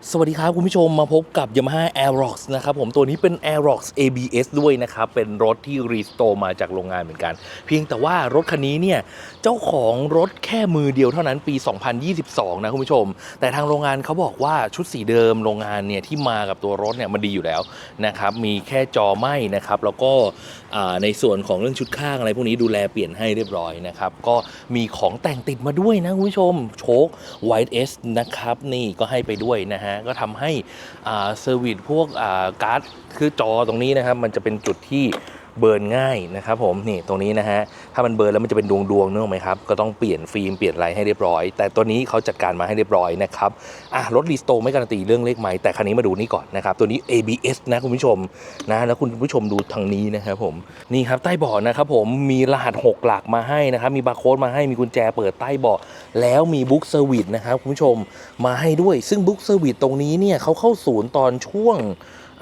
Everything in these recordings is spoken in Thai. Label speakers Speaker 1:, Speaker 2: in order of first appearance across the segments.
Speaker 1: สวัสดีครับคุณผู้ชมมาพบกับ Yamaha Aerox นะครับผมตัวนี้เป็น Aerox ABS ด้วยนะครับ เป็นรถที่รีสโตร์มาจากโรงงานเหมือนกัน เพียงแต่ว่ารถคันนี้เนี่ย เจ้าของรถแค่มือเดียวเท่านั้นปี 2022 นะคุณผู้ชม แต่ทางโรงงานเขาบอกว่าชุดสีเดิมโรงงานเนี่ย ที่มากับตัวรถเนี่ยมันดีอยู่แล้วนะครับ มีแค่จอไหม้นะครับ แล้วก็ในส่วนของเรื่องชุดข้างอะไรพวกนี้ดูแลเปลี่ยนให้เรียบร้อยนะครับก็มีของแต่งติดมาด้วยนะคุณผู้ชมโชค White S นะครับนี่ก็ให้ไปด้วยนะฮะก็ทำให้เซอร์วิสพวกการ์ดคือจอตรงนี้นะครับ มันจะเป็นจุดที่ เบิร์นง่ายนะครับผมนี่ตรงนี้นะฮะถ้ามันเบิร์นแล้วมันจะเป็นดวงดวงๆนึกออกไหมครับก็ต้องเปลี่ยนฟิล์มเปลี่ยนอะไรให้เรียบร้อย แต่ตัวนี้เขาจัดการมาให้เรียบร้อยนะครับอะรถรีสโตไม่การันตีเรื่องเลขไม้แต่คันนี้มาดูนี่ก่อนนะครับตัวนี้ ABS นะคุณผู้ชมนะแล้วคุณผู้ชมดูทางนี้นะครับผมนี่ครับใต้เบาะนะครับผมมีรหัส 6 หลักมาให้นะครับมีบาร์โค้ดมาให้มีกุญแจเปิดใต้เบาะแล้วมีบุ๊กเซอร์วิสนะครับคุณผู้ชมมาให้ด้วย ซึ่งบุ๊กเซอร์วิสตรงนี้เนี่ยเขาเข้าศูนย์ตอนช่วง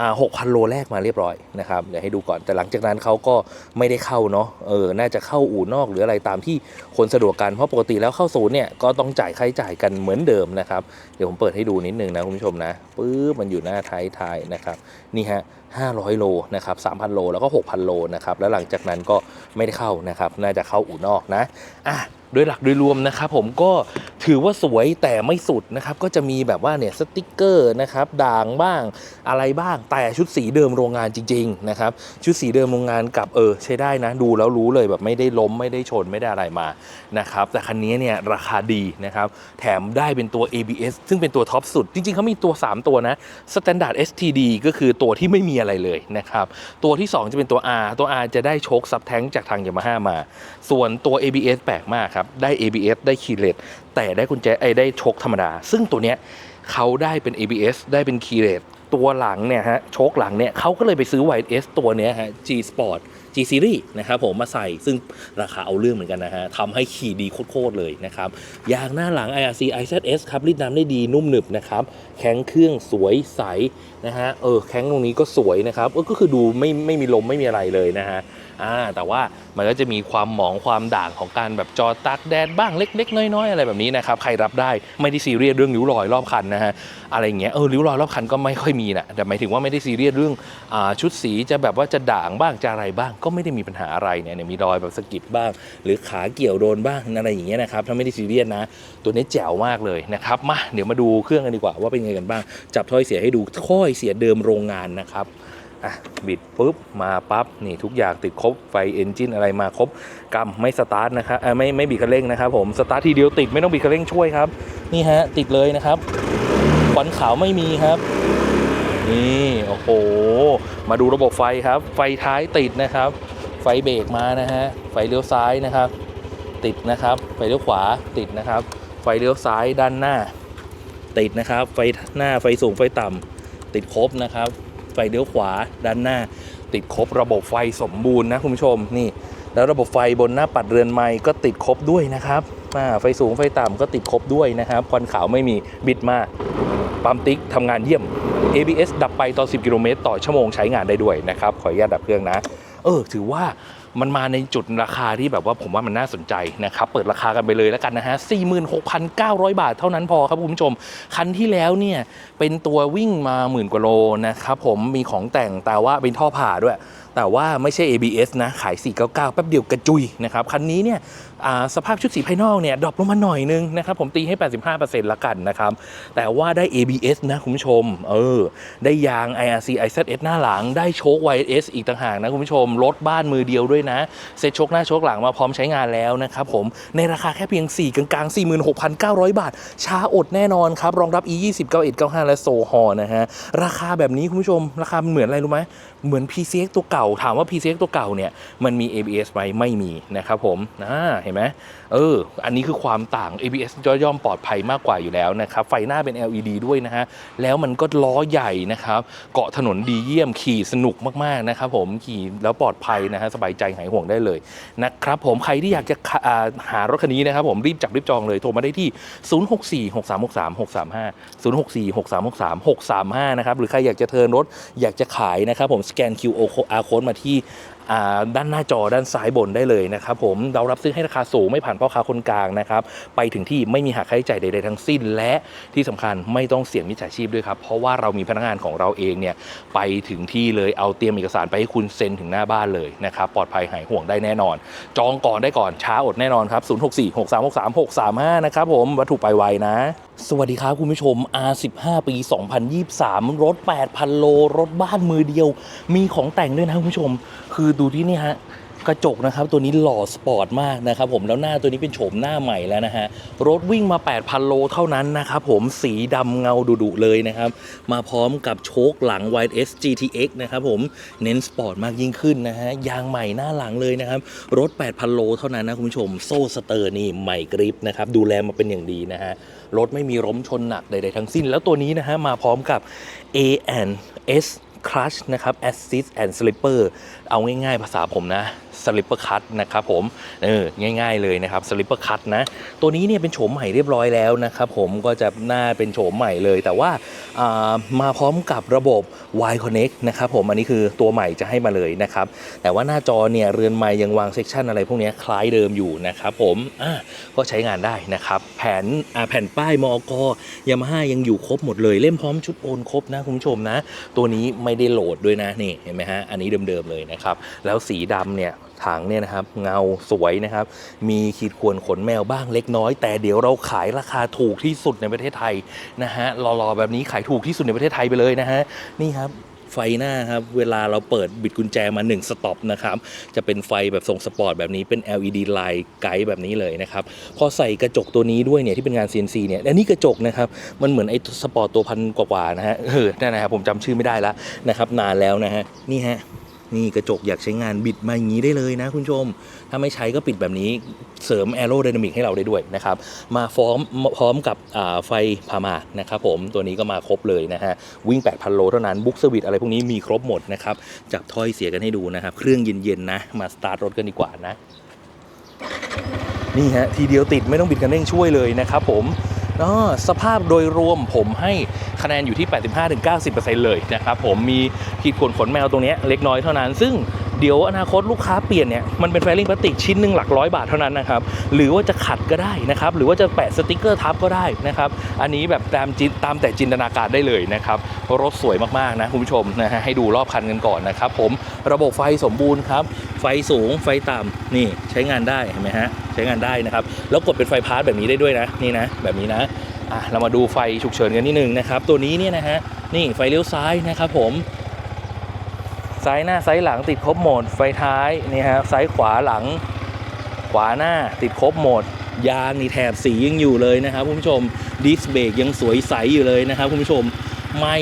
Speaker 1: อ่า6,000โลแรกมาเรียบร้อยนะครับเดี๋ยวให้ดูก่อนแต่หลังจากนั้นเขาก็ไม่ได้เข้าเนาะเออน่าจะเข้าอู่นอกหรืออะไรตามที่คนสะดวกกันเพราะปกติแล้วเข้าศูนย์เนี่ยก็ต้องจ่ายค่าใช้จ่ายกันเหมือนเดิมนะครับเดี๋ยวผมเปิดให้ดูนิดนึงนะคุณผู้ชมนะปื๊บมันอยู่หน้าท้ายทายนะครับนี่ฮะ500 โลนะครับ3,000 โลแล้วก็ 6,000 โลนะครับแล้วหลังจากนั้นก็ไม่ได้เข้านะครับน่าจะเข้าอู่นอกนะอะโดยหลักโดยรวมนะครับผมก็ถือว่าสวยแต่ไม่สุดนะครับ ก็จะมีแบบว่าเนี่ยสติกเกอร์นะครับด่างบ้างอะไรบ้าง แต่ชุดสีเดิมโรงงานจริงๆนะครับชุดสีเดิมโรงงานกับเออใช้ได้นะ ดูแล้วรู้เลยแบบไม่ได้ล้มไม่ได้ชนไม่ได้อะไรมานะครับแต่คันนี้เนี่ยราคาดีนะครับแถมได้เป็นตัว ABS ซึ่งเป็นตัวท็อปสุด จริงๆเขามีตัว 3 ตัวนะ Standard STD ก็คือตัวที่ไม่มีอะไรเลยนะครับตัวที่ 2 จะเป็นตัว R ตัว R จะได้โชคซับแท้งจากทาง Yamaha มา ส่วนตัว ABS แปลกมากครับได้ ABS ได้คีเลส แต่ได้กุญแจไอ้ได้ชคธรรมดา ซึ่งตัวเนี้ยเขาได้เป็น ABS ได้เป็นคีเลสตัวหลังเนี่ยฮะโชคหลังเนี่ยเขาก็เลยไปซื้อ White S ตัวเนี้ยฮะ G Sport G Series นะครับผมมาใส่ซึ่งราคาเอาเรื่องเหมือนกันนะฮะทำให้ขี่ดีโคตรเลยนะครับ ยางหน้าหลัง IRC IZS ครับรีดน้ำได้ดีนุ่มหนึบนะครับ แข็งเครื่องสวยใสนะฮะเออแข็งตรงนี้ก็สวยนะครับเออก็คือดูไม่ไม่มีลมไม่มีอะไรเลยนะฮะ อ่าแต่ว่ามันก็จะมีความหมองความด่างของการแบบจอตากแดดบ้างเล็ก ๆ น้อยๆอะไรแบบนี้นะครับใครรับได้ไม่ได้ซีเรียสเรื่องริ้วรอยรอบคันนะฮะอะไรอย่างเงี้ยเออริ้วรอยรอบคันก็ไม่ค่อยมีนะแต่หมายถึงว่าไม่ได้ซีเรียสเรื่องอ่าชุดสีจะแบบว่าจะด่างบ้างจะอะไรบ้าง ก็ไม่ได้มีปัญหาอะไรเนี่ยมีรอยแบบสะกิดบ้าง หรือขาเกี่ยวโดนบ้างอะไรอย่างเงี้ยนะครับถ้าไม่ได้ซีเรียสนะ ตัวนี้แจ๋วมากเลยนะครับมาเดี๋ยวมาดูเครื่องกันดีกว่าว่าเป็นไงกันบ้างจับถ้อยเสียให้ดูถ้อยเสียเดิมโรงงานนะครับ อะบิดปุ๊บมาปั๊บนี่ทุกอย่างติดครบไฟเอนจินอะไรมาครบกำไม่สตาร์ทนะครับไม่ไม่บีบคันเร่งนะครับผมสตาร์ททีเดียวติดไม่ต้องบีบคันเร่งช่วยครับ นี่ฮะติดเลยนะครับควันขาวไม่มีครับ นี่โอ้โหมาดูระบบไฟครับ ไฟท้ายติดนะครับ ไฟเบรกมานะฮะไฟเลี้ยวซ้ายนะครับ ติดนะครับ ไฟเลี้ยวขวาติดนะครับ ไฟเลี้ยวซ้ายด้านหน้า ติดนะครับ ไฟหน้าไฟสูงไฟต่ำติดครบนะครับ ไฟเลี้ยวขวาด้านหน้า ติดครบระบบไฟสมบูรณ์นะคุณผู้ชมนี่ แล้วระบบไฟบนหน้าปัดเรือนไม้ก็ติดครบด้วยนะครับไฟสูงไฟต่ำก็ติดครบด้วยนะครับควันขาวไม่มีบิดมาปั๊มติ๊กทำงานเยี่ยม ABS ดับไปตอน 10 กิโลเมตรต่อชั่วโมงใช้งานได้ด้วยนะครับ ขออนุญาตดับเครื่องนะ เออ ถือว่า มันมาในจุดราคาที่แบบว่าผมว่ามันน่าสนใจนะครับเปิดราคากันไปเลยแล้วกันนะฮะ 46,900 บาทเท่านั้นพอครับคุณผู้ชม คันที่แล้วเนี่ยเป็นตัววิ่งมาหมื่นกว่าโลนะครับผมมีของแต่งแต่ว่าเป็นท่อผ่าด้วย แต่ว่าไม่ใช่ ABS นะขาย 499 แป๊บเดียวกระจุยนะครับคันนี้เนี่ยสภาพชุดสีภายนอกเนี่ยดรอปลงมาหน่อยนึงนะครับผมตีให้ 85%ละกันนะครับ แต่ว่าได้ ABS นะคุณผู้ชม เออ ได้ยาง IRC IZS หน้าหลัง ได้โชค YS อีกต่างหากนะคุณผู้ชม รถบ้านมือเดียวด้วยนะ เซ็ตโชคหน้าโชคหลังมาพร้อมใช้งานแล้วนะครับผม ในราคาแค่เพียง 4 กลางๆ 46,900 บาทช้าอดแน่นอนครับ รองรับ E 20 91 95 และโซฮอนะฮะ ราคาแบบนี้คุณผู้ชม ราคาเหมือนอะไรรู้ไหมเหมือน PCX ตัวเก่า ถามว่า PCX ตัวเก่าเนี่ย มันมี ABS ไหมไม่มีนะครับผมอ่าเห็นไหมเออ อันนี้คือความต่าง ABS ย่อมปลอดภัยมากกว่าอยู่แล้วนะครับ ไฟหน้าเป็น LED ด้วยนะฮะ แล้วมันก็ล้อใหญ่นะครับ เกาะถนนดีเยี่ยมขี่สนุกมากๆนะครับผมขี่แล้วปลอดภัยนะฮะสบายใจหายห่วงได้เลยนะครับผมใครที่อยากจะาหารถคันนี้นะครับผมรีบจับรีบจองเลยโทรมาได้ที่ 064 6363 635 064 6363 635 นะครับหรือใครอยากจะเทินรถอยากจะขายนะครับผมสแกน QR code มาที่ ด้านหน้าจอด้านซ้ายบนได้เลยนะครับผมเรารับซื้อให้ราคาสูงไม่ผ่านพ่อค้าคนกลางนะครับไปถึงที่ไม่มีหักค่าใช้จ่ายใดๆทั้งสิ้น และที่สำคัญไม่ต้องเสี่ยงมิจฉาชีพด้วยครับเพราะว่าเรามีพนักงานของเราเองเนี่ยไปถึงที่เลยเอาเตรียมเอกสารไปให้คุณเซ็นถึงหน้าบ้านเลยนะครับปลอดภัยหายห่วงได้แน่นอน จองก่อนได้ก่อนช้าอดแน่นอนครับ 064 6363 635 นะครับผมวัตถุไปไวนะ สวัสดีครับคุณผู้ชม R15 ปี 2023 รถ 8,000 โล รถบ้านมือเดียว มีของแต่งด้วยนะคุณผู้ชม คือดูที่นี่ฮะ กระจกนะครับ ตัวนี้หล่อสปอร์ตมากนะครับผมแล้วหน้าตัวนี้เป็นโฉมหน้าใหม่แล้วนะฮะรถวิ่งมา 8,000 โลเท่านั้นนะครับผมสีดำเงาดุๆเลยนะครับ มาพร้อมกับโชคหลัง Wide S GTX นะครับผมเน้นสปอร์ตมากยิ่งขึ้นนะฮะยางใหม่หน้าหลังเลยนะครับ รถ 8,000 โลเท่านั้นนะคุณผู้ชมโซ่สเตอร์นี่ใหม่กริปนะครับดูแลมาเป็นอย่างดีนะฮะรถไม่มีล้มชนหนักใดๆทั้งสิ้น แล้วตัวนี้นะฮะมาพร้อมกับ ANS Clutch นะครับ Assist and Slipper เอาง่ายๆภาษาผมนะ Slipper Cut นะครับผมเออง่าย ๆเลยนะครับ Slipper Cut นะ ตัวนี้เนี่ยเป็นโฉมใหม่เรียบร้อยแล้วนะครับผมก็จะหน้าเป็นโฉมใหม่เลย แต่ว่าามาพร้อมกับระบบ Y Connect นะครับผมอันนี้คือตัวใหม่จะให้มาเลยนะครับ แต่ว่าหน้าจอเนี่ยเรือนไม้ยังวางเซกชันอะไรพวกนี้คล้ายเดิมอยู่นะครับผมอะก็ใช้งานได้นะครับ แผน่แผ่นป้ายมอกยามาฮ่ายังอยู่ครบหมดเลยเล่มพร้อมชุดโอนครบนะคุณผู้ชมนะ ตัวนี้ไม่ได้โหลดด้วยนะนี่เห็นไหมฮะอันนี้เดิมๆเลยนะครับ แล้วสีดำเนี่ยถังเนี่ยนะครับเงาสวยนะครับ มีขีดข่วนขนแมวบ้างเล็กน้อย แต่เดี๋ยวเราขายราคาถูกที่สุดในประเทศไทยนะฮะรอๆแบบนี้ขายถูกที่สุดในประเทศไทยไปเลยนะฮะนี่ครับไฟหน้าครับ เวลาเราเปิดบิดกุญแจมา 1 สต็อปนะครับ จะเป็นไฟแบบทรงสปอร์ตแบบนี้เป็น LED ไลน์ไกด์แบบนี้เลยนะครับ พอใส่กระจกตัวนี้ด้วยเนี่ยที่เป็นงาน CNC เนี่ยอันนี้กระจกนะครับ มันเหมือนไอ้สปอร์ตตัวพันกว่าๆนะฮะเออนั่นนะครับผมจำชื่อไม่ได้แล้วนะครับ นานแล้วนะฮะนี่ฮะ นี่กระจกอยากใช้งานบิดมาอย่างนี้ได้เลยนะคุณผู้ชม ถ้าไม่ใช้ก็ปิดแบบนี้เสริมแอโร d y นามิกให้เราได้ด้วยนะครับ มาพร้อมพร้อมกับไฟพามานะครับผมตัวนี้ก็มาครบเลยนะฮะ วิ่ง 8,000 โลเท่านั้นบุ๊กสวิตอะไรพวกนี้มีครบหมดนะครับ จับถ้อยเสียกันให้ดูนะครับ เครื่องเย็นๆนะ มาสตาร์ทรถกันดีกว่านะ นี่ฮะทีเดียวติดไม่ต้องบิดคันเร่งช่วยเลยนะครับผม สภาพโดยรวมผมให้คะแนนอยู่ที่ 85-90%เลยนะครับผมมีขีดข่วนขนแมวตรงนี้เล็กน้อยเท่านั้น ซึ่งเดี๋ยวอนาคตลูกค้าเปลี่ยนเนี่ยมันเป็นไฟลิ่งพลาสติกชิ้นหนึ่งหลักร้อยบาทเท่านั้นนะครับหรือว่าจะขัดก็ได้นะครับหรือว่าจะแปะสติกเกอร์ทับก็ได้นะครับอันนี้แบบตามจินตามแต่จินตนาการได้เลยนะครับรถสวยมากๆนะคุณผู้ชมนะฮะให้ดูรอบคันกันก่อนนะครับผมระบบไฟสมบูรณ์ครับ ไฟสูงไฟต่ำนี่ใช้งานได้เห็นไหมฮะใช้งานได้นะครับ แล้วกดเป็นไฟพาร์ทแบบนี้ได้ด้วยนะนี่นะแบบนี้นะอะเรามาดูไฟฉุกเฉินกันนิดนึงนะครับ ตัวนี้เนี่ยนะฮะนี่ไฟเลี้ยวซ้ายนะครับผมซ้ายหน้าซ้ายหลังติดครบโหมด ไฟท้ายนี่ฮะซ้ายขวาหลัง ขวาหน้าติดครบโหมดยางนี่แถบสียังอยู่เลยนะครับคุณผู้ชมดิสเบรกยังสวยใสอยู่เลยนะครับคุณผู้ชม ใหม่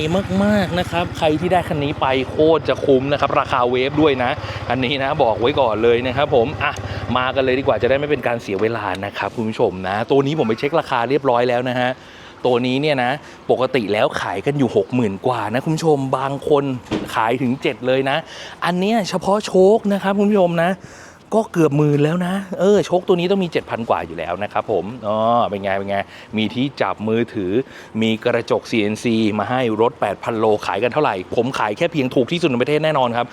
Speaker 1: มากๆนะครับ ใครที่ได้คันนี้ไปโคตรจะคุ้มนะครับ ราคาเวฟด้วยนะ อันนี้นะบอกไว้ก่อนเลยนะครับผม อะ มากันเลยดีกว่าจะได้ไม่เป็นการเสียเวลานะครับคุณผู้ชมนะ ตัวนี้ผมไปเช็คราคาเรียบร้อยแล้วนะฮะตัวนี้เนี่ยนะปกติแล้วขายกันอยู่ 60,000 กว่านะคุณผู้ชมบางคนขายถึง 7 เลยนะ อันนี้เฉพาะโชคนะครับคุณผู้ชมนะ ก็เกือบหมื่นแล้วนะ เออชคตัวนี้ต้องมี 7,000 กว่าอยู่แล้วนะครับผมอ๋อเป็นไงเป็นไง มีที่จับมือถือ มีกระจก CNC มาให้รถ 8,000 โลขายกันเท่าไหร่ ผมขายแค่เพียงถูกที่สุดในประเทศแน่นอนครับ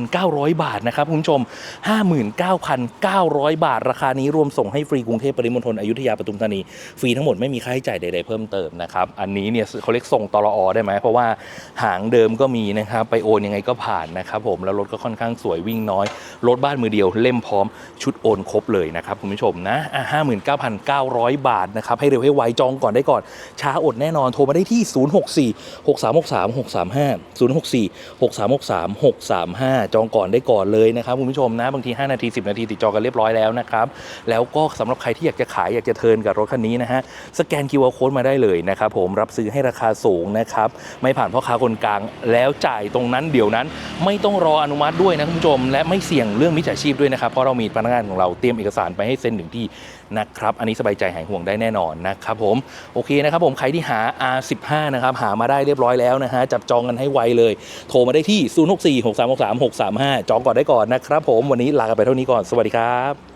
Speaker 1: 59,900 บาทนะครับคุณผู้ชม 59,900 บาท ราคานี้รวมส่งให้ฟรีกรุงเทพปริมณฑลอยุธยาปทุมธานี ฟรีทั้งหมดไม่มีค่าใช้จ่ายใดๆเพิ่มเติมนะครับ อันนี้เนี่ยเขาเรียกส่งตลอได้ไหมเพราะว่าหางเดิมก็มีนะครับไปโอนยังไงก็ผ่านนะครับผมแล้วรถก็ค่อนข้างสวยวิ่งน้อยรถบ้านมือเดียวเล่มพร้อมชุดโอนครบเลยนะครับคุณผู้ชมนะอะ59,900บาทนะครับให้เร็วให้ไวจองก่อนได้ก่อน ช้าอดแน่นอนโทรมาได้ที่ 064 6363 635 064 6363 635 จองก่อนได้ก่อนเลยนะครับคุณผู้ชมนะบางที 5 นาที 10 นาทีติดจองกันเรียบร้อยแล้วนะครับแล้วก็สำหรับใครที่อยากจะขายอยากจะเทิร์นกับรถคันนี้นะฮะสแกน QR Code มาได้เลยนะครับผมรับซื้อให้ราคาสูงนะครับไม่ผ่านพ่อค้าคนกลางแล้วจ่ายตรงนั้นเดี๋ยวนั้น ไม่ต้องรออนุมัติด้วยนะคุณผู้ชม และไม่เสี่ยงเรื่องมิจฉาาชีพด้วยนะครับ เพราะเรามีพนักงานของเราเตรียมเอกสารไปให้เซ็นถึงที่นะครับ อันนี้สบายใจหายห่วงได้แน่นอนนะครับผม โอเคนะครับผม ใครที่หา R15 นะครับ หามาได้เรียบร้อยแล้วนะฮะ จับจองกันให้ไวเลย โทรมาได้ที่ 064 6363 635 จองก่อนได้ก่อนนะครับผม วันนี้ลากันไปเท่านี้ก่อน สวัสดีครับ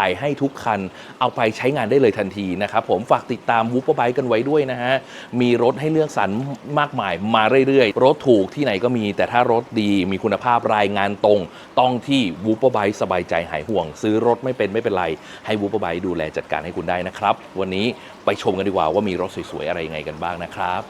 Speaker 1: ายให้ทุกคัน เอาไปใช้งานได้เลยทันทีนะครับผมฝากติดตามวูบไบกันไว้ด้วยนะฮะ มีรถให้เลือกสรรมากมายมาเรื่อยๆ รถถูกที่ไหนก็มี แต่ถ้ารถดีมีคุณภาพรายงานตรง ต้องที่วูบไบสบายใจหายห่วง ซื้อรถไม่เป็นไม่เป็นไร ให้วูบไบดูแลจัดการให้คุณได้นะครับ วันนี้ไปชมกันดีกว่าว่ามีรถสวยๆอะไรยังไงกันบ้างนะครับ